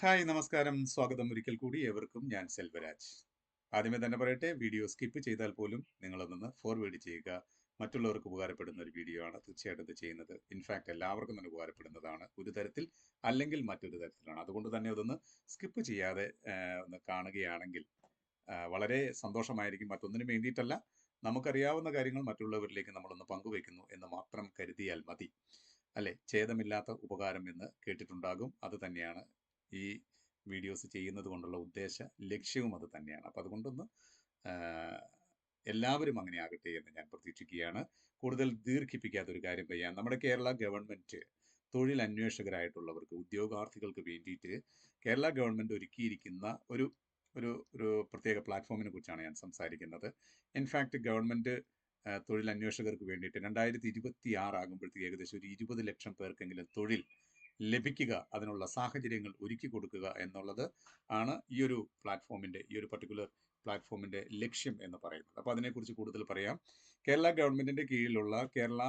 Hi നമസ്കാരം. സ്വാഗതം ഒരിക്കൽ കൂടി ഏവർക്കും. ഞാൻ സെൽവരാജ്. ആദ്യമേ തന്നെ പറയട്ടെ വീഡിയോ സ്കിപ്പ് ചെയ്താൽ പോലും നിങ്ങളതൊന്ന് ഫോർവേഡ് ചെയ്യുക. മറ്റുള്ളവർക്ക് ഉപകാരപ്പെടുന്ന ഒരു വീഡിയോ ആണ് തീർച്ചയായിട്ടും ഇത് ചെയ്യുന്നത്. ഇൻഫാക്ട് എല്ലാവർക്കും തന്നെ ഉപകാരപ്പെടുന്നതാണ്. ഒരു തരത്തിൽ അല്ലെങ്കിൽ മറ്റൊരു തരത്തിലാണ്. അതുകൊണ്ട് തന്നെ അതൊന്ന് സ്കിപ്പ് ചെയ്യാതെ ഒന്ന് കാണുകയാണെങ്കിൽ വളരെ സന്തോഷമായിരിക്കും. മറ്റൊന്നിനും വേണ്ടിയിട്ടല്ല. നമുക്കറിയാവുന്ന കാര്യങ്ങൾ മറ്റുള്ളവരിലേക്ക് നമ്മളൊന്ന് പങ്കുവെക്കുന്നു എന്ന് മാത്രം കരുതിയാൽ മതി. അല്ലെ? ഛേദമില്ലാത്ത ഉപകാരം എന്ന് കേട്ടിട്ടുണ്ടാകും. അത് തന്നെയാണ് ഈ വീഡിയോസ് ചെയ്യുന്നത് കൊണ്ടുള്ള ഉദ്ദേശ ലക്ഷ്യവും അത് തന്നെയാണ്. അപ്പം അതുകൊണ്ടൊന്ന് എല്ലാവരും അങ്ങനെ ആകട്ടെ എന്ന് ഞാൻ പ്രതീക്ഷിക്കുകയാണ്. കൂടുതൽ ദീർഘിപ്പിക്കാത്ത ഒരു കാര്യം പറയാം. നമ്മുടെ കേരള ഗവൺമെന്റ് തൊഴിൽ അന്വേഷകരായിട്ടുള്ളവർക്ക് ഉദ്യോഗാർത്ഥികൾക്ക് വേണ്ടിയിട്ട് കേരള ഗവൺമെന്റ് ഒരുക്കിയിരിക്കുന്ന ഒരു ഒരു ഒരു പ്രത്യേക പ്ലാറ്റ്ഫോമിനെ കുറിച്ചാണ് ഞാൻ സംസാരിക്കുന്നത്. ഇൻഫാക്ട് ഗവൺമെന്റ് തൊഴിൽ അന്വേഷകർക്ക് വേണ്ടിയിട്ട് രണ്ടായിരത്തി ഇരുപത്തി ആറ് ആകുമ്പോഴത്തേക്ക് ഏകദേശം ഒരു ഇരുപത് ലക്ഷം പേർക്കെങ്കിലും തൊഴിൽ ലഭിക്കുക അതിനുള്ള സാഹചര്യങ്ങൾ ഒരുക്കി കൊടുക്കുക എന്നുള്ളത് ആണ് ഈ ഒരു പ്ലാറ്റ്ഫോമിന്റെ ഈ ഒരു പർട്ടിക്കുലർ പ്ലാറ്റ്ഫോമിന്റെ ലക്ഷ്യം എന്ന് പറയുന്നത്. അപ്പോൾ അതിനെക്കുറിച്ച് കൂടുതൽ പറയാം. കേരള ഗവൺമെന്റിന്റെ കീഴിലുള്ള Kerala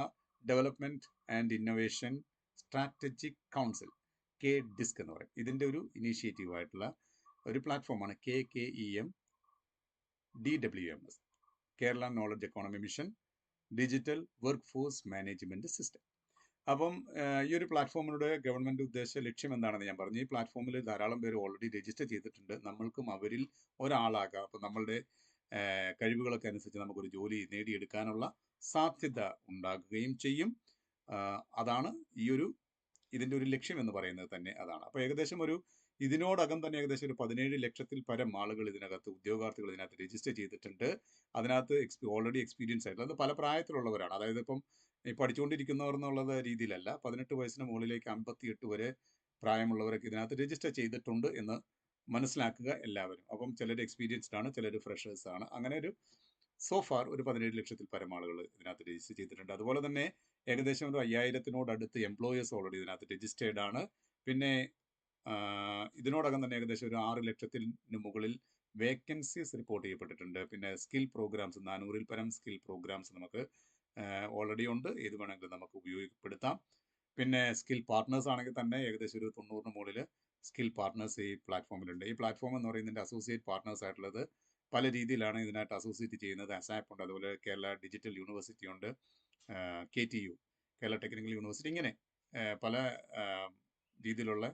development and innovation strategic council K DISC എന്ന് പറയും. ഇതിന്റെ ഒരു ഇനീഷ്യേറ്റീവ് ആയിട്ടുള്ള ഒരു പ്ലാറ്റ്ഫോമാണ് K K E M D W M S Kerala knowledge economy mission digital work force management system അപ്പം ഈ ഒരു പ്ലാറ്റ്ഫോമിലൂടെ ഗവൺമെന്റ് ഉദ്ദേശ ലക്ഷ്യം എന്താണെന്ന് ഞാൻ പറഞ്ഞു. ഈ പ്ലാറ്റ്ഫോമിൽ ധാരാളം പേര് ഓൾറെഡി രജിസ്റ്റർ ചെയ്തിട്ടുണ്ട്. നമ്മൾക്കും അവരിൽ ഒരാളാകാം. അപ്പം നമ്മളുടെ കഴിവുകളൊക്കെ അനുസരിച്ച് നമുക്കൊരു ജോലി നേടിയെടുക്കാനുള്ള സാധ്യത ഉണ്ടാകുകയും ചെയ്യും. അതാണ് ഈ ഒരു ഇതിന്റെ ഒരു ലക്ഷ്യം എന്ന് പറയുന്നത് തന്നെ അതാണ്. അപ്പോൾ ഏകദേശം ഒരു ഇതിനോടകം തന്നെ ഏകദേശം ഒരു പതിനേഴ് ലക്ഷത്തിൽ പരം ആളുകൾ ഇതിനകത്ത് ഉദ്യോഗാർത്ഥികൾ ഇതിനകത്ത് രജിസ്റ്റർ ചെയ്തിട്ടുണ്ട്. അതിനകത്ത് എക്സ്പി ഓൾറെഡി എക്സ്പീരിയൻസ് ആയിട്ടുള്ളത് പല പ്രായത്തിലുള്ളവരാണ്. അതായത് ഇപ്പം ഈ പഠിച്ചുകൊണ്ടിരിക്കുന്നവർ എന്നുള്ളത് രീതിയിലല്ല പതിനെട്ട് വയസ്സിന് മുകളിലേക്ക് അമ്പത്തിയെട്ട് വരെ പ്രായമുള്ളവരൊക്കെ ഇതിനകത്ത് രജിസ്റ്റർ ചെയ്തിട്ടുണ്ട് എന്ന് മനസ്സിലാക്കുക എല്ലാവരും. അപ്പം ചിലർ എക്സ്പീരിയൻസ്ഡ് ആണ് ചിലർ ഫ്രഷേഴ്സ് ആണ്. അങ്ങനെ ഒരു സോ ഫാർ ഒരു പതിനേഴ് ലക്ഷത്തിൽ പരം ആളുകൾ ഇതിനകത്ത് രജിസ്റ്റർ ചെയ്തിട്ടുണ്ട്. അതുപോലെ തന്നെ ഏകദേശം ഒരു അയ്യായിരത്തിനോടടുത്ത് എംപ്ലോയേഴ്സ് ഓൾറെഡി ഇതിനകത്ത് രജിസ്റ്റേർഡ് ആണ്. പിന്നെ ഇതിനോടകം തന്നെ ഏകദേശം ഒരു ആറ് ലക്ഷത്തിന് മുകളിൽ വേക്കൻസീസ് റിപ്പോർട്ട് ചെയ്യപ്പെട്ടിട്ടുണ്ട്. പിന്നെ സ്കിൽ പ്രോഗ്രാംസ് നാനൂറിൽ പരം സ്കിൽ പ്രോഗ്രാംസ് നമുക്ക് ഓൾറെഡി ഉണ്ട്. ഏത് വേണമെങ്കിലും നമുക്ക് ഉപയോഗപ്പെടുത്താം. പിന്നെ സ്കിൽ പാർട്ട്നേഴ്സ് ആണെങ്കിൽ തന്നെ ഏകദേശം ഒരു തൊണ്ണൂറിന് മുകളിൽ സ്കിൽ പാർട്ട്നേഴ്സ് ഈ പ്ലാറ്റ്ഫോമിലുണ്ട് ഈ പ്ലാറ്റ്ഫോം എന്ന് പറയുന്നതിന്റെ അസോസിയേറ്റ് പാർട്ട്നേഴ്സ് ആയിട്ടുള്ളത് പല രീതിയിലാണ് ഇതിനായിട്ട് അസോസിയേറ്റ് ചെയ്യുന്നത്. അസാപ്പ് ഉണ്ട് അതുപോലെ കേരള ഡിജിറ്റൽ യൂണിവേഴ്സിറ്റി ഉണ്ട് K T U Kerala technical university ഇങ്ങനെ പല രീതിയിലുള്ള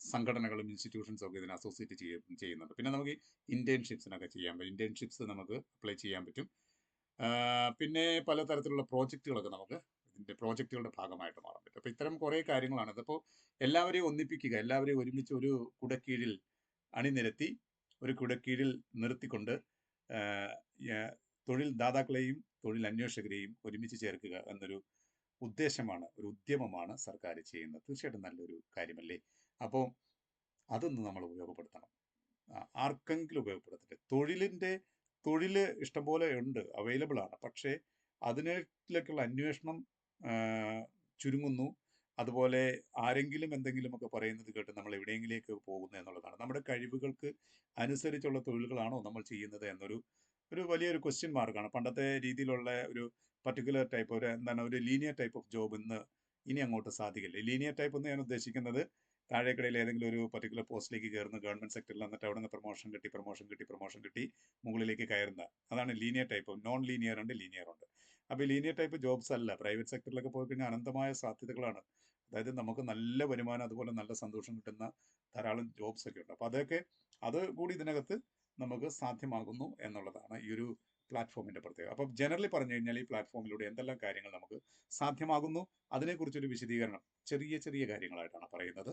സംഘടനകളും ഇൻസ്റ്റിറ്റ്യൂഷൻസും ഒക്കെ ഇതിനെ അസോസിയേറ്റ് ചെയ്യ ചെയ്യുന്നുണ്ട്. പിന്നെ നമുക്ക് ഇന്റേൺഷിപ്സിനൊക്കെ ചെയ്യാൻ പറ്റും. ഇന്റേൺഷിപ്സ് നമുക്ക് അപ്ലൈ ചെയ്യാൻ പറ്റും. പിന്നെ പലതരത്തിലുള്ള പ്രോജക്റ്റുകളൊക്കെ നമുക്ക് ഇതിന്റെ പ്രോജക്റ്റുകളുടെ ഭാഗമായിട്ട് മാറാൻ പറ്റും. അപ്പോൾ ഇത്തരം കുറേ കാര്യങ്ങളാണ്. ഇതിപ്പോൾ എല്ലാവരെയും ഒന്നിപ്പിക്കുക എല്ലാവരെയും ഒരുമിച്ച് ഒരു കുടക്കീഴിൽ അണിനിരത്തി ഒരു കുടക്കീഴിൽ നിർത്തിക്കൊണ്ട് തൊഴിൽ ദാതാക്കളെയും തൊഴിൽ അന്വേഷകരെയും ഒരുമിച്ച് ചേർക്കുക എന്നൊരു ഉദ്ദേശമാണ് ഒരു ഉദ്യമമാണ് സർക്കാർ ചെയ്യുന്നത്. തീർച്ചയായിട്ടും നല്ലൊരു കാര്യമല്ലേ? അപ്പോൾ അതൊന്ന് നമ്മൾ ഉപയോഗപ്പെടുത്തണം. ആർക്കെങ്കിലും ഉപയോഗപ്പെടുത്തട്ടെ. തൊഴിലിന്റെ തൊഴിൽ ഇഷ്ടംപോലെ ഉണ്ട് അവൈലബിൾ ആണ്. പക്ഷേ അതിലേക്കുള്ള അന്വേഷണം ചുരുങ്ങുന്നു. അതുപോലെ ആരെങ്കിലും എന്തെങ്കിലുമൊക്കെ പറയുന്നത് കേട്ട് നമ്മൾ എവിടെയെങ്കിലേക്ക് പോകുന്നത് എന്നുള്ളതാണ്. നമ്മുടെ കഴിവുകൾക്ക് അനുസരിച്ചുള്ള തൊഴിലുകളാണോ നമ്മൾ ചെയ്യുന്നത് എന്നൊരു ഒരു വലിയൊരു ക്വസ്റ്റ്യൻ മാർക്കാണ് പണ്ടത്തെ രീതിയിലുള്ള ഒരു പർട്ടിക്കുലർ ടൈപ്പ് ഒരു എന്താണ് ഒരു ലീനിയർ ടൈപ്പ് ഓഫ് ജോബ് ഇന്ന് ഇനി അങ്ങോട്ട് സാധിക്കില്ല. ലീനിയർ ടൈപ്പ് എന്ന് ഞാൻ ഉദ്ദേശിക്കുന്നത് താഴേക്കടയിൽ ഏതെങ്കിലും ഒരു പർട്ടിക്കുലർ പോസ്റ്റിലേക്ക് കയറുന്ന ഗവൺമെന്റ് സെക്ടറിൽ എന്നിട്ട് അവിടെ നിന്ന് പ്രൊമോഷൻ കിട്ടി പ്രൊമോഷൻ കിട്ടി പ്രൊമോഷൻ കിട്ടി മുകളിലേക്ക് കയറുന്ന അതാണ് ലീനിയർ ടൈപ്പ് നോൺ ലീനിയർ ഉണ്ട് ലീനിയർ ഉണ്ട്. അപ്പോൾ ലീനിയർ ടൈപ്പ് ജോബ്സ് അല്ല. പ്രൈവറ്റ് സെക്ടറിലൊക്കെ പോയി കഴിഞ്ഞാൽ അനന്തമായ സാധ്യതകളാണ്. അതായത് നമുക്ക് നല്ല വരുമാനം അതുപോലെ നല്ല സന്തോഷം കിട്ടുന്ന ധാരാളം ജോബ്സ് ഒക്കെ ഉണ്ട്. അപ്പോൾ അതൊക്കെ അത് കൂടി ഇതിനകത്ത് നമുക്ക് സാധ്യമാകുന്നു എന്നുള്ളതാണ് ഈ ഒരു പ്ലാറ്റ്ഫോമിന്റെ പ്രത്യേകത. അപ്പം ജനറലി പറഞ്ഞു കഴിഞ്ഞാൽ ഈ പ്ലാറ്റ്ഫോമിലൂടെ എന്തെല്ലാം കാര്യങ്ങൾ നമുക്ക് സാധ്യമാകുന്നു അതിനെക്കുറിച്ചൊരു വിശദീകരണം ചെറിയ ചെറിയ കാര്യങ്ങളായിട്ടാണ് പറയുന്നത്.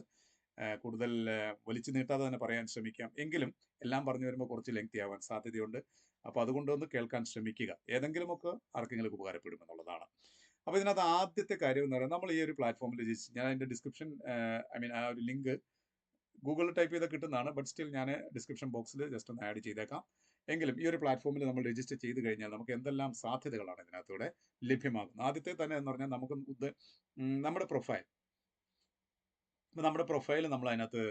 കൂടുതൽ വലിച്ചു നീട്ടാതെ തന്നെ പറയാൻ ശ്രമിക്കാം. എങ്കിലും എല്ലാം പറഞ്ഞു വരുമ്പോൾ കുറച്ച് ലെങ്തി ആവാൻ സാധ്യതയുണ്ട്. അപ്പോൾ അതുകൊണ്ടൊന്ന് കേൾക്കാൻ ശ്രമിക്കുക. ഏതെങ്കിലുമൊക്കെ ആർക്കെങ്കിലും ഉപകാരപ്പെടുമെന്നുള്ളതാണ് അപ്പോൾ ഇതിനകത്ത് ആദ്യത്തെ കാര്യം എന്ന് പറയുന്നത് നമ്മൾ ഈ ഒരു പ്ലാറ്റ്ഫോമിൽ രജിസ്റ്റർ ഞാൻ അതിന്റെ ഡിസ്ക്രിപ്ഷൻ ഐ മീൻ ആ ഒരു ലിങ്ക് ഗൂഗിളിൽ ടൈപ്പ് ചെയ്താൽ കിട്ടുന്നതാണ്. ബട്ട് സ്റ്റിൽ ഞാൻ ഡിസ്ക്രിപ്ഷൻ ബോക്സിൽ ജസ്റ്റ് ഒന്ന് ആഡ് ചെയ്തേക്കാം. എങ്കിലും ഈ ഒരു പ്ലാറ്റ്ഫോമിൽ നമ്മൾ രജിസ്റ്റർ ചെയ്ത് കഴിഞ്ഞാൽ നമുക്ക് എന്തെല്ലാം സാധ്യതകളാണ് ഇതിനകത്തൂടെ ലഭ്യമാകുന്നത്. ആദ്യത്തെ തന്നെ എന്ന് പറഞ്ഞാൽ നമുക്ക് നമ്മുടെ പ്രൊഫൈൽ നമ്മുടെ പ്രൊഫൈൽ നമ്മൾ അതിനകത്ത്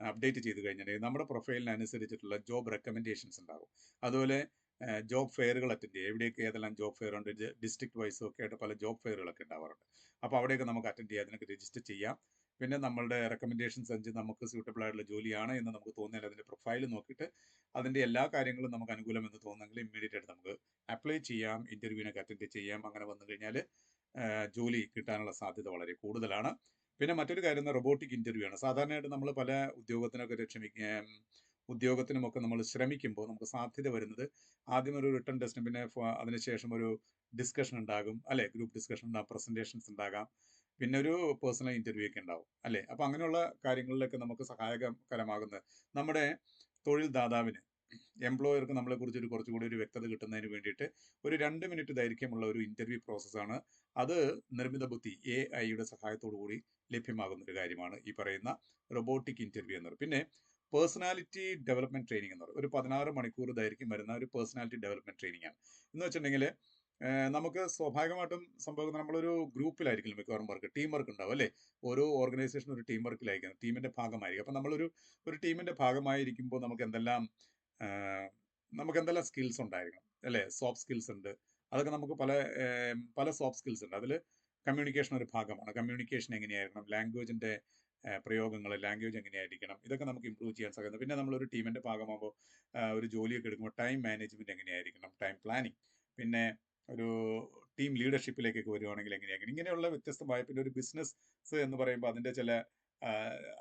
അപ്ഡേറ്റ് ചെയ്ത് കഴിഞ്ഞാൽ നമ്മുടെ പ്രൊഫൈലിനനുസരിച്ചിട്ടുള്ള ജോബ് റെക്കമെൻഡേഷൻസ് ഉണ്ടാകും. അതുപോലെ ജോബ് ഫെയറുകൾ അറ്റൻഡ് ചെയ്യുക എവിടെയൊക്കെ ഏതെല്ലാം ജോബ് ഫെയർ ഉണ്ട് ഡിസ്ട്രിക്ട് വൈസും ഒക്കെ ആയിട്ട് പല ജോബ് ഫെയറുകളൊക്കെ ഉണ്ടാവാറുണ്ട്. അപ്പോൾ അവിടെയൊക്കെ നമുക്ക് അറ്റൻഡ് ചെയ്യാം അതിനൊക്കെ രജിസ്റ്റർ ചെയ്യാം. പിന്നെ നമ്മളുടെ റെക്കമെൻഡേഷൻസ് അനുസരിച്ച് നമുക്ക് സ്യൂട്ടബിൾ ആയിട്ടുള്ള ജോലിയാണ് എന്ന് നമുക്ക് തോന്നിയാൽ അതിന്റെ പ്രൊഫൈൽ നോക്കിയിട്ട് അതിന്റെ എല്ലാ കാര്യങ്ങളും നമുക്ക് അനുകൂലം എന്ന് തോന്നുന്നെങ്കിൽ ഇമ്മീഡിയറ്റ് ആയിട്ട് നമുക്ക് അപ്ലൈ ചെയ്യാം ഇന്റർവ്യൂവിനൊക്കെ അറ്റൻഡ് ചെയ്യാം. അങ്ങനെ വന്നു കഴിഞ്ഞാൽ ജോലി കിട്ടാനുള്ള സാധ്യത വളരെ കൂടുതലാണ്. പിന്നെ മറ്റൊരു കാര്യം റൊബോട്ടിക് ഇന്റർവ്യൂ ആണ്. സാധാരണയായിട്ട് നമ്മൾ പല ഉദ്യോഗത്തിനൊക്കെ ക്ഷമിക്കാൻ ഉദ്യോഗത്തിനുമൊക്കെ നമ്മൾ ശ്രമിക്കുമ്പോൾ നമുക്ക് സാധ്യത വരുന്നത് ആദ്യം ഒരു റിട്ടേൺ ടെസ്റ്റും പിന്നെ അതിനുശേഷം ഒരു ഡിസ്കഷൻ ഉണ്ടാകും. അല്ലെ? ഗ്രൂപ്പ് ഡിസ്കഷൻ ഉണ്ടാകും പ്രസന്റേഷൻസ് ഉണ്ടാകാം. പിന്നെ ഒരു പേഴ്സണൽ ഇന്റർവ്യൂ ഒക്കെ ഉണ്ടാവും അല്ലെ? അപ്പൊ അങ്ങനെയുള്ള കാര്യങ്ങളിലൊക്കെ നമുക്ക് സഹായകരമാകുന്നത് നമ്മുടെ തൊഴിൽ ദാതാവിന് എംപ്ലോയർക്ക് നമ്മളെ കുറിച്ച് ഒരു കുറച്ചുകൂടി ഒരു വ്യക്തത കിട്ടുന്നതിന് വേണ്ടിയിട്ട് ഒരു രണ്ട് മിനിറ്റ് ദൈർഘ്യമുള്ള ഒരു ഇന്റർവ്യൂ പ്രോസസ്സാണ് അത് നിർമ്മിത ബുദ്ധി എ ഐയുടെ കൂടി ലഭ്യമാകുന്ന ഒരു കാര്യമാണ് ഈ പറയുന്ന റൊബോട്ടിക് ഇന്റർവ്യൂ എന്ന് പറയുന്നത്. പിന്നെ പേഴ്സണാലിറ്റി ഡെവലപ്മെന്റ് ട്രെയിനിങ് എന്ന് പറയും ഒരു പതിനാറ് മണിക്കൂർ ദൈർഘ്യം വരുന്ന ഒരു പേഴ്സണാലിറ്റി ഡെവലപ്മെന്റ് ട്രെയിനിങ് ആണ്. എന്ന് വെച്ചിട്ടുണ്ടെങ്കിൽ നമുക്ക് സ്വാഭാവികമായിട്ടും സംഭവിക്കുന്നത് നമ്മളൊരു ഗ്രൂപ്പിലായിരിക്കും മിക്കവാറും വർക്ക് ടീം വർക്ക് ഉണ്ടാവും അല്ലേ? ഓരോ ഓർഗനൈസേഷൻ ഒരു ടീം വർക്കിലായിരിക്കും ടീമിന്റെ ഭാഗമായിരിക്കും. അപ്പം നമ്മളൊരു ഒരു ടീമിന്റെ ഭാഗമായിരിക്കുമ്പോൾ നമുക്ക് എന്തെല്ലാം നമുക്ക് എന്തെല്ലാം സ്കിൽസ് ഉണ്ടായിരിക്കണം അല്ലേ? സോഫ്റ്റ് സ്കിൽസ് ഉണ്ട്. അതൊക്കെ നമുക്ക് പല പല സോഫ്റ്റ് സ്കിൽസ് ഉണ്ട്. അതിൽ കമ്മ്യൂണിക്കേഷൻ ഒരു ഭാഗമാണ്. കമ്മ്യൂണിക്കേഷൻ എങ്ങനെയായിരിക്കണം? ലാംഗ്വേജിന്റെ പ്രയോഗങ്ങൾ ലാംഗ്വേജ് എങ്ങനെയായിരിക്കണം? ഇതൊക്കെ നമുക്ക് ഇമ്പ്രൂവ് ചെയ്യാൻ സാധിക്കുന്നത് പിന്നെ നമ്മളൊരു ടീമിന്റെ ഭാഗമാകുമ്പോൾ ഒരു ജോലിയൊക്കെ എടുക്കുമ്പോൾ ടൈം മാനേജ്മെന്റ് എങ്ങനെയായിരിക്കണം? ടൈം പ്ലാനിങ് പിന്നെ ഒരു ടീം ലീഡർഷിപ്പിലേക്കൊക്കെ വരുവാണെങ്കിൽ എങ്ങനെയായിരിക്കും? ഇങ്ങനെയുള്ള വ്യത്യസ്തമായ പിന്നെ ഒരു ബിസിനസ് എന്ന് പറയുമ്പോൾ അതിന്റെ ചില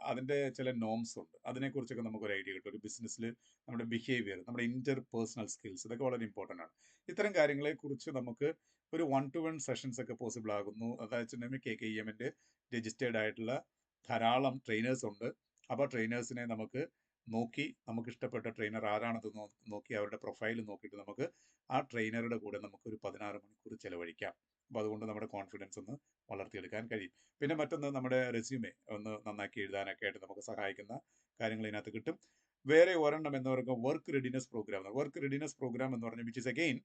അതിന്റെ ചില നോംസ് ഉണ്ട്. അതിനെക്കുറിച്ചൊക്കെ നമുക്കൊരു ഐഡിയ കിട്ടും. ഒരു ബിസിനസ്സിൽ നമ്മുടെ ബിഹേവിയർ നമ്മുടെ ഇന്റർ പേഴ്സണൽ സ്കിൽസ് ഇതൊക്കെ വളരെ ഇമ്പോർട്ടന്റ് ആണ്. ഇത്തരം കാര്യങ്ങളെക്കുറിച്ച് നമുക്ക് ഒരു വൺ ടു വൺ സെഷൻസ് ഒക്കെ പോസിബിൾ ആകുന്നു. അതായത് വെച്ചിട്ടുണ്ടെങ്കിൽ കെ കെ ഇ എമ്മിന്റെ രജിസ്റ്റേർഡ് ആയിട്ടുള്ള ധാരാളം ട്രെയിനേഴ്സ് ഉണ്ട്. അപ്പോൾ ട്രെയിനേഴ്സിനെ നമുക്ക് നോക്കി നമുക്ക് ഇഷ്ടപ്പെട്ട ട്രെയിനർ ആരാണെന്ന് നോക്കി അവരുടെ പ്രൊഫൈൽ നോക്കിയിട്ട് നമുക്ക് ആ ട്രെയിനറുടെ കൂടെ നമുക്ക് ഒരു പതിനാറ് മണിക്കൂർ ചിലവഴിക്കാം. അപ്പോൾ അതുകൊണ്ട് നമ്മുടെ കോൺഫിഡൻസ് ഒന്ന് വളർത്തിയെടുക്കാൻ കഴിയും. പിന്നെ മറ്റൊന്ന് നമ്മുടെ റെസ്യൂമേ ഒന്ന് നന്നാക്കി എഴുതാനൊക്കെ ആയിട്ട് നമുക്ക് സഹായിക്കുന്ന കാര്യങ്ങൾ ഇതിനകത്ത് കിട്ടും. വേറെ ഒരെണ്ണം എന്ന് പറയുമ്പോൾ work readiness programme work readiness programme എന്ന് പറഞ്ഞാൽ വിച്ച് ഇസ് അഗെയിൻ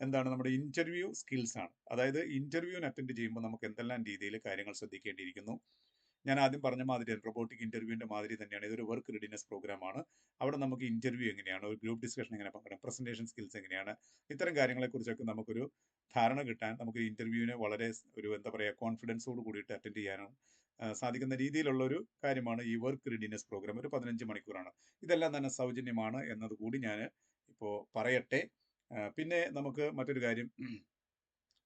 എന്താണ് നമ്മുടെ ഇന്റർവ്യൂ സ്കിൽസ് ആണ്. അതായത് ഇന്റർവ്യൂവിന് അറ്റൻഡ് ചെയ്യുമ്പോൾ നമുക്ക് എന്തെല്ലാം രീതിയിൽ കാര്യങ്ങൾ ശ്രദ്ധിക്കേണ്ടിയിരിക്കുന്നു. ഞാൻ ആദ്യം പറഞ്ഞ മാതിരി റോബോട്ടിക് ഇന്റർവ്യൂവിന്റെ മാതിരി തന്നെയാണ്. ഇതൊരു വർക്ക് റെഡിനെസ് പ്രോഗ്രാം ആണ്. അവിടെ നമുക്ക് ഇന്റർവ്യൂ എങ്ങനെയാണ്? ഒരു ഗ്രൂപ്പ് ഡിസ്കഷൻ എങ്ങനെ പങ്കെടുക്കാം പ്രസന്റേഷൻ സ്കിൽസ് എങ്ങനെയാണ്? ഇത്തരം കാര്യങ്ങളെക്കുറിച്ചൊക്കെ നമുക്കൊരു ധാരണ കിട്ടാൻ നമുക്ക് ഇന്റർവ്യൂവിനെ വളരെ ഒരു എന്താ പറയുക കോൺഫിഡൻസോട് കൂടിയിട്ട് അറ്റൻഡ് ചെയ്യാനും സാധിക്കുന്ന രീതിയിലുള്ള ഒരു കാര്യമാണ് ഈ വർക്ക് റെഡിനെസ് പ്രോഗ്രാം ഒരു പതിനഞ്ച് മണിക്കൂറാണ്. ഇതെല്ലാം തന്നെ സൗജന്യമാണ് എന്നതുകൂടി ഞാൻ ഇപ്പോൾ പറയട്ടെ. പിന്നെ നമുക്ക് മറ്റൊരു കാര്യം.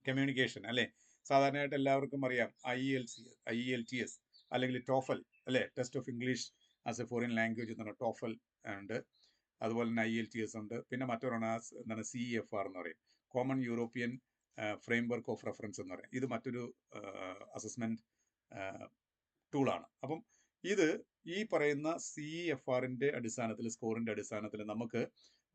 കമ്മ്യൂണിക്കേഷൻ അല്ലേ? സാധാരണയായിട്ട് എല്ലാവർക്കും അറിയാം. I L C I L T S അല്ലെങ്കിൽ ടോഫൽ അല്ലേ? Test of English as a foreign language എന്നാണ് ടോഫൽ ഉണ്ട്. അതുപോലെ തന്നെ ഐ എൽ ടി എസ് ഉണ്ട്. പിന്നെ മറ്റൊരെണ്ണം ആസ് എന്താണ് സി എഫ് ആർ എന്ന് പറയും. Common European framework of reference എന്ന് പറയും. ഇത് മറ്റൊരു അസസ്മെന്റ് ടൂളാണ് അപ്പം ഇത് ഈ പറയുന്ന സി എഫ് ആറിന്റെ അടിസ്ഥാനത്തിൽ സ്കോറിന്റെ അടിസ്ഥാനത്തിൽ നമുക്ക്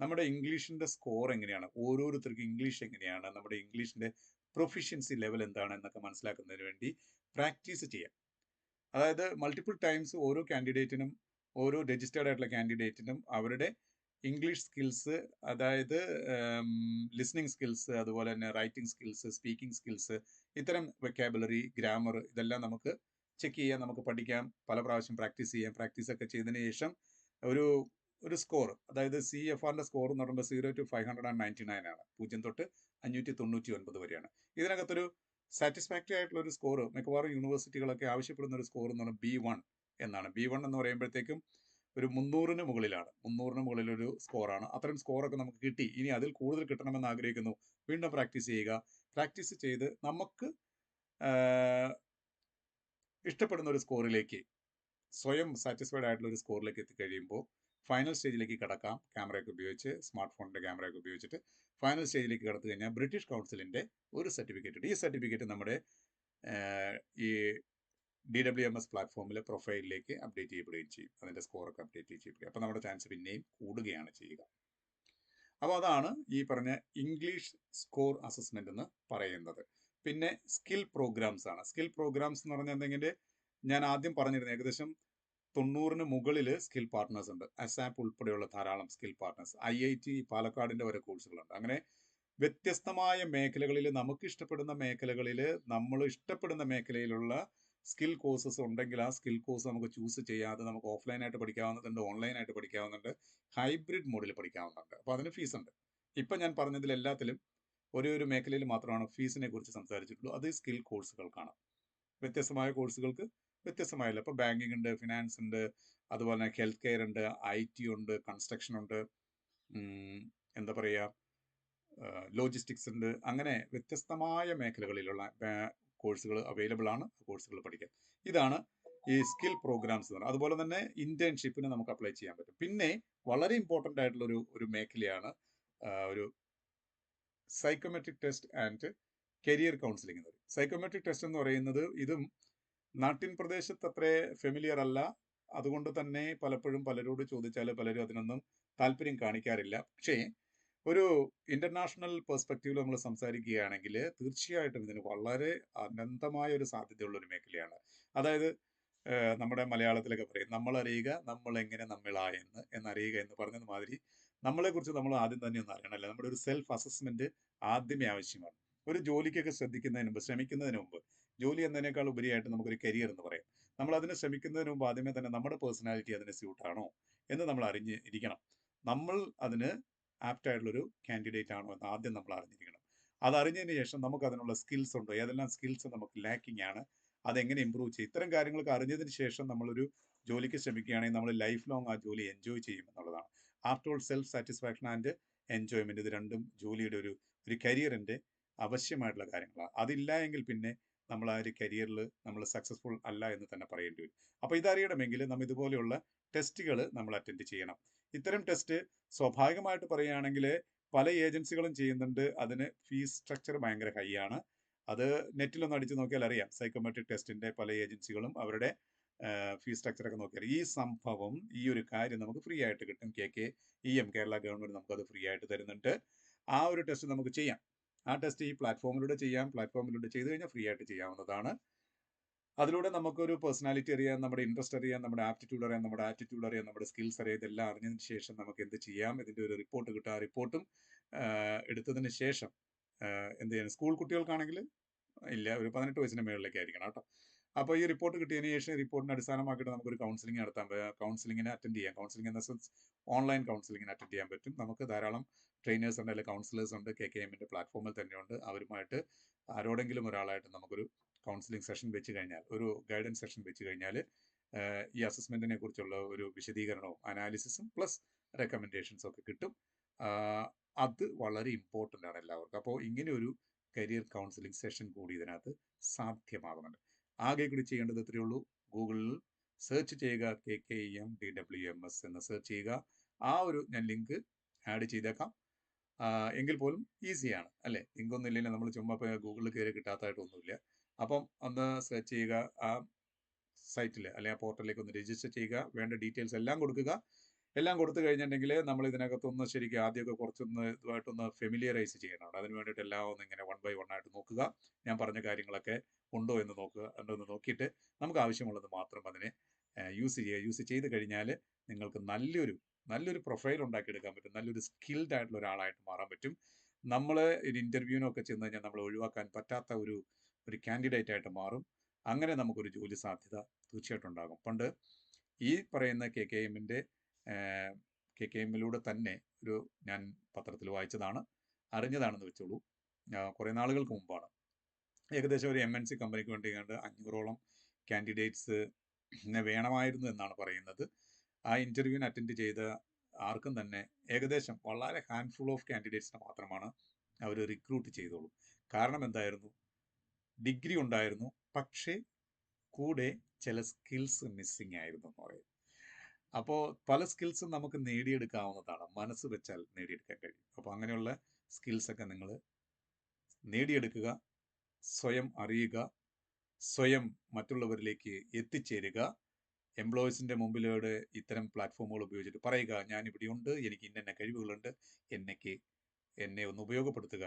നമ്മുടെ ഇംഗ്ലീഷിന്റെ സ്കോർ എങ്ങനെയാണ്? ഓരോരുത്തർക്കും ഇംഗ്ലീഷ് എങ്ങനെയാണ്? നമ്മുടെ ഇംഗ്ലീഷിന്റെ പ്രൊഫിഷ്യൻസി ലെവൽ എന്താണ്? എന്നൊക്കെ മനസ്സിലാക്കുന്നതിന് വേണ്ടി പ്രാക്ടീസ് ചെയ്യാം. അതായത് മൾട്ടിപ്പിൾ ടൈംസ് ഓരോ കാൻഡിഡേറ്റിനും ഓരോ രജിസ്റ്റേർഡ് ആയിട്ടുള്ള കാൻഡിഡേറ്റിനും അവരുടെ ഇംഗ്ലീഷ് സ്കിൽസ് അതായത് ലിസ്ണിംഗ് സ്കിൽസ് അതുപോലെ തന്നെ റൈറ്റിംഗ് സ്കിൽസ് സ്പീക്കിംഗ് സ്കിൽസ് ഇത്തരം വെക്കാബുലറി ഗ്രാമർ ഇതെല്ലാം നമുക്ക് ചെക്ക് ചെയ്യാം നമുക്ക് പഠിക്കാം പല പ്രാവശ്യം പ്രാക്ടീസ് ചെയ്യാം. പ്രാക്ടീസ് ഒക്കെ ചെയ്തതിന് ശേഷം ഒരു ഒരു സ്കോർ അതായത് സി എഫ് ആറിന്റെ സ്കോർ എന്ന് പറയുമ്പോൾ zero to five hundred and ninety nine ആണ്. പൂജ്യം തൊട്ട് അഞ്ഞൂറ്റി തൊണ്ണൂറ്റി ഒൻപത് വരെയാണ്. ഇതിനകത്തൊരു സാറ്റിസ്ഫാക്ടറി ആയിട്ടുള്ള ഒരു സ്കോർ മിക്കവാറും യൂണിവേഴ്സിറ്റികളൊക്കെ ആവശ്യപ്പെടുന്ന ഒരു സ്കോർ എന്ന് പറഞ്ഞാൽ ബി വൺ എന്നാണ്. ബി വൺ എന്ന് പറയുമ്പോഴത്തേക്കും ഒരു മുന്നൂറിന് മുകളിലാണ്. മുന്നൂറിന് മുകളിലൊരു സ്കോറാണ് അത്തരം സ്കോറൊക്കെ നമുക്ക് കിട്ടി. ഇനി അതിൽ കൂടുതൽ കിട്ടണമെന്ന് ആഗ്രഹിക്കുന്നു. വീണ്ടും പ്രാക്ടീസ് ചെയ്യുക. പ്രാക്ടീസ് ചെയ്ത് നമുക്ക് ഇഷ്ടപ്പെടുന്ന ഒരു സ്കോറിലേക്ക് സ്വയം സാറ്റിസ്ഫൈഡ് ആയിട്ടുള്ള ഒരു സ്കോറിലേക്ക് എത്തിക്കഴിയുമ്പോൾ ഫൈനൽ സ്റ്റേജിലേക്ക് കടക്കാം. ക്യാമറയൊക്കെ ഉപയോഗിച്ച് സ്മാർട്ട് ഫോണിന്റെ ക്യാമറയൊക്കെ ഉപയോഗിച്ചിട്ട് ഫൈനൽ സ്റ്റേജിലേക്ക് കടത്തു കഴിഞ്ഞാൽ ബ്രിട്ടീഷ് കൗൺസിലിന്റെ ഒരു സർട്ടിഫിക്കറ്റ് ഉണ്ട്. ഈ സർട്ടിഫിക്കറ്റ് നമ്മുടെ ഈ ഡി ഡബ്ല്യു എം എസ് പ്ലാറ്റ്ഫോമിലെ പ്രൊഫൈലിലേക്ക് അപ്ഡേറ്റ് ചെയ്യപ്പെടുകയും ചെയ്യും. അതിന്റെ സ്കോറൊക്കെ അപ്ഡേറ്റ് ചെയ്യപ്പെടുക അപ്പോൾ നമ്മുടെ ചാൻസ് പിന്നെയും കൂടുകയാണ് ചെയ്യുക. അപ്പോൾ അതാണ് ഈ പറഞ്ഞ ഇംഗ്ലീഷ് സ്കോർ അസസ്മെന്റ് എന്ന് പറയുന്നത്. പിന്നെ സ്കിൽ പ്രോഗ്രാംസ് ആണ്. സ്കിൽ പ്രോഗ്രാംസ് എന്ന് പറഞ്ഞാൽ എന്തെങ്കിലും? ഞാൻ ആദ്യം പറഞ്ഞിരുന്നു ഏകദേശം തൊണ്ണൂറിന് മുകളിൽ സ്കിൽ പാർട്ട്നേഴ്സ് ഉണ്ട്. അസാപ്പ് ഉൾപ്പെടെയുള്ള ധാരാളം skill partners I I T പാലക്കാടിന്റെ വരെ കോഴ്സുകളുണ്ട് അങ്ങനെ വ്യത്യസ്തമായ മേഖലകളിൽ നമുക്ക് ഇഷ്ടപ്പെടുന്ന മേഖലകളിൽ നമ്മൾ ഇഷ്ടപ്പെടുന്ന മേഖലയിലുള്ള സ്കിൽ കോഴ്സസ് ഉണ്ടെങ്കിൽ ആ സ്കിൽ കോഴ്സ് നമുക്ക് ചൂസ് ചെയ്യാതെ നമുക്ക് ഓഫ്ലൈൻ ആയിട്ട് പഠിക്കാവുന്നതുണ്ട് ഓൺലൈൻ ആയിട്ട് പഠിക്കാവുന്നുണ്ട് ഹൈബ്രിഡ് മോഡിൽ പഠിക്കാവുന്നുണ്ട് അപ്പോൾ അതിന് ഫീസ് ഉണ്ട്. ഇപ്പം ഞാൻ പറഞ്ഞതിൽ എല്ലാത്തിലും ഒരേ ഒരു മേഖലയിൽ മാത്രമാണ് ഫീസിനെ കുറിച്ച് സംസാരിച്ചിട്ടുള്ളൂ. അത് സ്കിൽ കോഴ്സുകൾക്കാണ് വ്യത്യസ്തമായ കോഴ്സുകൾക്ക് വ്യത്യസ്തമായല്ലോ. ഇപ്പോൾ ബാങ്കിങ് ഉണ്ട് ഫിനാൻസ് ഉണ്ട് അതുപോലെ തന്നെ ഹെൽത്ത് കെയർ ഉണ്ട് ഐ ടി ഉണ്ട് കൺസ്ട്രക്ഷൻ ഉണ്ട് എന്താ പറയുക ലോജിസ്റ്റിക്സ് ഉണ്ട്. അങ്ങനെ വ്യത്യസ്തമായ മേഖലകളിലുള്ള കോഴ്സുകൾ അവൈലബിൾ ആണ് കോഴ്സുകൾ പഠിക്കാം ഇതാണ് ഈ സ്കിൽ പ്രോഗ്രാംസ് എന്ന് പറയുന്നത് അതുപോലെ തന്നെ ഇന്റേൺഷിപ്പിന് നമുക്ക് അപ്ലൈ ചെയ്യാൻ പറ്റും. പിന്നെ വളരെ ഇമ്പോർട്ടന്റ് ആയിട്ടുള്ള ഒരു ഒരു മേഖലയാണ് ഒരു psychometric test and career counselling എന്ന് പറയും. സൈക്കോമെട്രിക് ടെസ്റ്റ് എന്ന് പറയുന്നത് ഇതും നാട്ടിൻ പ്രദേശത്ത് അത്രേ ഫെമിലിയർ അല്ല. അതുകൊണ്ട് തന്നെ പലപ്പോഴും പലരോട് ചോദിച്ചാൽ പലരും അതിനൊന്നും താല്പര്യം കാണിക്കാറില്ല. പക്ഷേ ഒരു ഇന്റർനാഷണൽ പെർസ്പെക്റ്റീവിൽ നമ്മൾ സംസാരിക്കുകയാണെങ്കിൽ തീർച്ചയായിട്ടും ഇതിന് വളരെ അനന്തമായ ഒരു സാധ്യതയുള്ള ഒരു മേഖലയാണ്. അതായത് നമ്മുടെ മലയാളത്തിലൊക്കെ പറയും നമ്മൾ അറിയുക നമ്മൾ എങ്ങനെ നമ്മളായെന്ന് എന്നറിയുക എന്ന് പറഞ്ഞത് മാതിരി നമ്മളെക്കുറിച്ച് നമ്മൾ ആദ്യം തന്നെ ഒന്ന് അറിയണമല്ലോ നമ്മുടെ ഒരു സെൽഫ് അസസ്മെന്റ് ആദ്യമേ ആവശ്യമാണ്. ഒരു ജോലിക്കൊക്കെ ശ്രദ്ധിക്കുന്നതിന് മുമ്പ് ശ്രമിക്കുന്നതിന് മുമ്പ് ജോലി എന്നതിനേക്കാൾ ഉപരിയായിട്ട് നമുക്കൊരു കരിയർ എന്ന് പറയാം. നമ്മൾ അതിന് ശ്രമിക്കുന്നതിന് മുമ്പ് ആദ്യമേ തന്നെ നമ്മുടെ പേഴ്സണാലിറ്റി അതിന് സ്യൂട്ടാണോ എന്ന് നമ്മൾ അറിഞ്ഞ് ഇരിക്കണം നമ്മൾ അതിന് ആപ്റ്റ് ആയിട്ടുള്ളൊരു കാൻഡിഡേറ്റ് ആണോ എന്ന് ആദ്യം നമ്മൾ അറിഞ്ഞിരിക്കണം. അത് അറിഞ്ഞതിന് ശേഷം നമുക്ക് അതിനുള്ള സ്കിൽസ് ഉണ്ടോ ഏതെല്ലാം സ്കിൽസ് നമുക്ക് ലാക്കിംഗ് ആണ് അതെങ്ങനെ ഇമ്പ്രൂവ് ചെയ്യും? ഇത്തരം കാര്യങ്ങളൊക്കെ അറിഞ്ഞതിന് ശേഷം നമ്മളൊരു ജോലിക്ക് ശ്രമിക്കുകയാണെങ്കിൽ നമ്മൾ ലൈഫ് ലോങ് ആ ജോലി എൻജോയ് ചെയ്യും എന്നുള്ളതാണ്. After all self satisfaction and enjoyment ഇത് രണ്ടും ജോലിയുടെ ഒരു ഒരു കരിയറിന്റെ ആവശ്യമായിട്ടുള്ള കാര്യങ്ങളാണ്. അതില്ല എങ്കിൽ പിന്നെ നമ്മൾ ആ ഒരു കരിയറിൽ നമ്മൾ സക്സസ്ഫുൾ അല്ല എന്ന് തന്നെ പറയേണ്ടി വരും. അപ്പോൾ ഇതറിയണമെങ്കിൽ നമ്മൾ ഇതുപോലെയുള്ള ടെസ്റ്റുകൾ നമ്മൾ അറ്റൻഡ് ചെയ്യണം. ഇത്തരം ടെസ്റ്റ് സ്വാഭാവികമായിട്ട് പറയുകയാണെങ്കിൽ പല ഏജൻസികളും ചെയ്യുന്നുണ്ട്. അതിന് ഫീസ് സ്ട്രക്ചർ ഭയങ്കര ഹൈ ആണ്. അത് നെറ്റിലൊന്ന് അടിച്ചു നോക്കിയാൽ അറിയാം. സൈക്കോമെട്രിക് ടെസ്റ്റിന്റെ പല ഏജൻസികളും അവരുടെ ഫീസ് സ്ട്രക്ചർ ഒക്കെ നോക്കിയാൽ ഈ സംഭവം ഈ ഒരു കാര്യം നമുക്ക് ഫ്രീ ആയിട്ട് കിട്ടും. K K E M Kerala government നമുക്കത് ഫ്രീ ആയിട്ട് തരുന്നുണ്ട്. ആ ഒരു ടെസ്റ്റ് നമുക്ക് ചെയ്യാം. ആ ടെസ്റ്റ് ഈ പ്ലാറ്റ്ഫോമിലൂടെ ചെയ്യാം പ്ലാറ്റ്ഫോമിലൂടെ ചെയ്തു കഴിഞ്ഞാൽ ഫ്രീ ആയിട്ട് ചെയ്യാവുന്നതാണ്. അതിലൂടെ നമുക്കൊരു പേഴ്സണാലിറ്റി അറിയാം നമ്മുടെ ഇൻട്രസ്റ്റ് അറിയാം നമ്മുടെ ആപ്റ്റിറ്റ്യൂഡ് അറിയാം നമ്മുടെ ആറ്റിറ്റ്യൂഡ് അറിയാം നമ്മുടെ സ്കിൽസ് അറിയാം ഇതെല്ലാം അറിഞ്ഞതിന് ശേഷം നമുക്ക് എന്ത് ചെയ്യാം? ഇതിന്റെ ഒരു റിപ്പോർട്ട് കിട്ടും. ആ റിപ്പോർട്ടും എടുത്തതിന് ശേഷം എന്ത് ചെയ്യണം? സ്കൂൾ കുട്ടികൾക്കാണെങ്കിൽ ഇല്ല ഒരു പതിനെട്ട് വയസ്സിന് മുകളിലേക്ക് ആയിരിക്കണം കേട്ടോ. അപ്പോൾ ഈ റിപ്പോർട്ട് കിട്ടിയതിന് ശേഷം റിപ്പോർട്ടിനെ അടിസ്ഥാനമാക്കിയിട്ട് നമുക്കൊരു കൗൺസിലിംഗ് നടത്താൻ കൗൺസിലിങ്ങിന് അറ്റൻഡ് ചെയ്യാം. കൗൺസിലിംഗ് എന്ന സെൻസ് ഓൺലൈൻ കൗൺസിലിങ്ങിന് അറ്റൻഡ് ചെയ്യാൻ പറ്റും. നമുക്ക് ധാരാളം ട്രെയിനേഴ്സ് ഉണ്ട് അല്ലെങ്കിൽ കൗൺസിലേഴ്സ് ഉണ്ട് കെ കെ എമ്മിന്റെ പ്ലാറ്റ്ഫോമിൽ തന്നെയുണ്ട് അവരുമായിട്ട് ആരോടെങ്കിലും ഒരാളായിട്ട് നമുക്കൊരു കൗൺസിലിംഗ് സെഷൻ വെച്ച് കഴിഞ്ഞാൽ ഒരു ഗൈഡൻസ് സെഷൻ വെച്ച് കഴിഞ്ഞാൽ ഈ അസസ്മെന്റിനെ കുറിച്ചുള്ള ഒരു വിശദീകരണവും അനാലിസിസും പ്ലസ് റെക്കമെൻഡേഷൻസും ഒക്കെ കിട്ടും. അത് വളരെ ഇമ്പോർട്ടന്റ് ആണ് എല്ലാവർക്കും. അപ്പോൾ ഇങ്ങനെ ഒരു കരിയർ കൗൺസിലിംഗ് സെഷൻ കൂടി ഇതിനകത്ത് സാധ്യമാകുന്നുണ്ട്. ആകെ കൂടി ചെയ്യേണ്ടത് ഇത്രയേ ഉള്ളൂ? ഗൂഗിളിൽ സെർച്ച് ചെയ്യുക K K M D W M S എന്ന് സെർച്ച് ചെയ്യുക. ആ ഒരു ഞാൻ ലിങ്ക് ആഡ് ചെയ്തേക്കാം. എങ്കിൽ പോലും ഈസിയാണ് അല്ലേ? ലിങ്ക് ഒന്നും ഇല്ലെങ്കിൽ നമ്മൾ ചുമ്മാ ഗൂഗിളിൽ കയറി കിട്ടാത്തതായിട്ടൊന്നുമില്ല അപ്പം ഒന്ന് സെർച്ച് ചെയ്യുക ആ സൈറ്റിൽ അല്ലെങ്കിൽ ആ പോർട്ടലിലേക്ക് ഒന്ന് രജിസ്റ്റർ ചെയ്യുക. വേണ്ട ഡീറ്റെയിൽസ് എല്ലാം കൊടുക്കുക. എല്ലാം കൊടുത്തു കഴിഞ്ഞിട്ടുണ്ടെങ്കിൽ നമ്മൾ ഇതിനകത്തൊന്ന് ശരിക്കും ആദ്യമൊക്കെ കുറച്ചൊന്ന് ഇതുമായിട്ടൊന്ന് ഫെമിലിയറൈസ് ചെയ്യണം. അതിന് വേണ്ടിയിട്ട് എല്ലാം ഒന്ന് ഇങ്ങനെ വൺ ബൈ വൺ ആയിട്ട് നോക്കുക. ഞാൻ പറഞ്ഞ കാര്യങ്ങളൊക്കെ ഉണ്ടോ എന്ന് നോക്കുക. ഉണ്ടോ എന്ന് നോക്കിയിട്ട് നമുക്ക് ആവശ്യമുള്ളത് മാത്രം അതിനെ യൂസ് ചെയ്യുക. യൂസ് ചെയ്ത് കഴിഞ്ഞാൽ നിങ്ങൾക്ക് നല്ലൊരു നല്ലൊരു പ്രൊഫൈൽ ഉണ്ടാക്കിയെടുക്കാൻ പറ്റും. നല്ലൊരു സ്കിൽഡ് ആയിട്ടുള്ള ഒരാളായിട്ട് മാറാൻ പറ്റും. നമ്മൾ ഒരു ഇന്റർവ്യൂവിനൊക്കെ ചെന്ന് കഴിഞ്ഞാൽ നമ്മൾ ഒഴിവാക്കാൻ പറ്റാത്ത ഒരു ഒരു കാൻഡിഡേറ്റ് ആയിട്ട് മാറും. അങ്ങനെ നമുക്കൊരു ജോലി സാധ്യത തീർച്ചയായിട്ടും ഉണ്ടാകും. പണ്ട് ഈ പറയുന്ന കെ കെ എമ്മിന്റെ കെ കെ എമ്മിലൂടെ തന്നെ ഒരു ഞാൻ പത്രത്തിൽ വായിച്ചതാണ്. അറിഞ്ഞതാണെന്ന് വെച്ചോളൂ. കുറെ നാളുകൾക്ക് മുമ്പാണ്. ഏകദേശം ഒരു എം എൻ സി കമ്പനിക്ക് വേണ്ടി കണ്ട് അഞ്ഞൂറോളം കാൻഡിഡേറ്റ്സ് വേണമായിരുന്നു എന്നാണ് പറയുന്നത്. ആ ഇന്റർവ്യൂവിന് അറ്റൻഡ് ചെയ്ത ആർക്കും തന്നെ ഏകദേശം വളരെ ഹാൻഡ്ഫുൾ ഓഫ് കാൻഡിഡേറ്റ്സിനെ മാത്രമാണ് അവർ റിക്രൂട്ട് ചെയ്തോളൂ. കാരണം എന്തായിരുന്നു? ഡിഗ്രി ഉണ്ടായിരുന്നു. പക്ഷേ കൂടെ ചില സ്കിൽസ് മിസ്സിങ് ആയിരുന്നു എന്ന് പറയും. അപ്പോൾ പല സ്കിൽസും നമുക്ക് നേടിയെടുക്കാവുന്നതാണ്. മനസ്സ് വെച്ചാൽ നേടിയെടുക്കാൻ കഴിയും. അപ്പോൾ അങ്ങനെയുള്ള സ്കിൽസ് ഒക്കെ നിങ്ങൾ നേടിയെടുക്കുക സ്വയം അറിയുക സ്വയം മറ്റുള്ളവരിലേക്ക് എത്തിച്ചേരുക എംപ്ലോയീസിന്റെ മുമ്പിലൂടെ ഇത്തരം പ്ലാറ്റ്ഫോമുകൾ ഉപയോഗിച്ചിട്ട് പറയുക ഞാൻ ഇവിടെയുണ്ട് എനിക്ക് ഇന്ന കഴിവുകളുണ്ട് എന്നേക്ക് എന്നെ ഒന്ന് ഉപയോഗപ്പെടുത്തുക.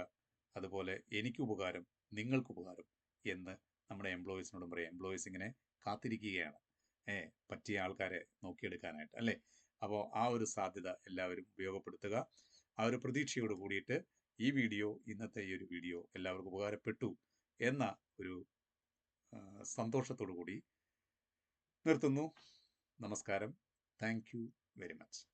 അതുപോലെ എനിക്ക് ഉപകാരം നിങ്ങൾക്ക് ഉപകാരം എന്ന് നമ്മുടെ എംപ്ലോയീസിനോടും പറയാം. എംപ്ലോയീസ് ഇങ്ങനെ കാത്തിരിക്കുകയാണ്. പറ്റിയ ആൾക്കാരെ നോക്കിയെടുക്കാനായിട്ട് അല്ലേ? അപ്പോൾ ആ ഒരു സാധ്യത എല്ലാവരും ഉപയോഗപ്പെടുത്തുക. ആ ഒരു പ്രതീക്ഷയോട് കൂടിയിട്ട് ഈ വീഡിയോ ഇന്നത്തെ ഈ ഒരു വീഡിയോ എല്ലാവർക്കും ഉപകാരപ്പെട്ടു എന്ന ഒരു സന്തോഷത്തോടു കൂടി നിർത്തുന്നു. നമസ്കാരം. Thank very much.